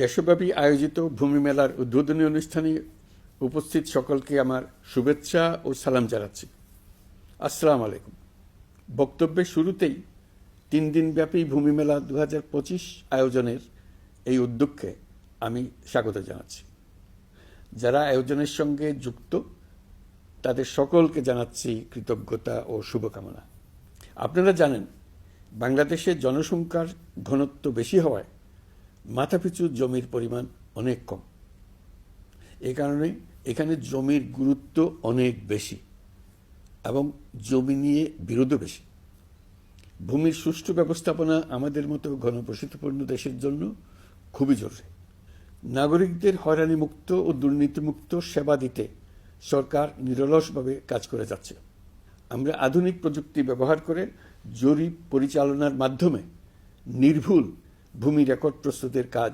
দেশব্যাপী আয়োজিত ভূমি মেলার উদ্বোধনী অনুষ্ঠানে উপস্থিত সকলকে আমার শুভেচ্ছা ও সালাম জানাচ্ছি। আসসালাম আলাইকুম। বক্তব্যের শুরুতেই তিন দিনব্যাপী ভূমি মেলা দু পঁচিশ আয়োজনের এই উদ্যোগকে আমি স্বাগত জানাচ্ছি। যারা আয়োজনের সঙ্গে যুক্ত, তাদের সকলকে জানাচ্ছি কৃতজ্ঞতা ও শুভকামনা। আপনারা জানেন, বাংলাদেশে জনসংখ্যার ঘনত্ব বেশি হওয়ায় মাথাপিছু জমির পরিমাণ অনেক কম। এ কারণে এখানে জমির গুরুত্ব অনেক বেশি এবং জমি নিয়ে বিরোধও বেশি। ভূমির সুষ্ঠু ব্যবস্থাপনা আমাদের মতো ঘনবসতিপূর্ণ দেশের জন্য খুবই জরুরি। নাগরিকদের হয়রানিমুক্ত ও দুর্নীতিমুক্ত সেবা দিতে সরকার নিরলসভাবে কাজ করে যাচ্ছে। আমরা আধুনিক প্রযুক্তি ব্যবহার করে জরিপ পরিচালনার মাধ্যমে নির্ভুল ভূমি রেকর্ড প্রস্তুতের কাজ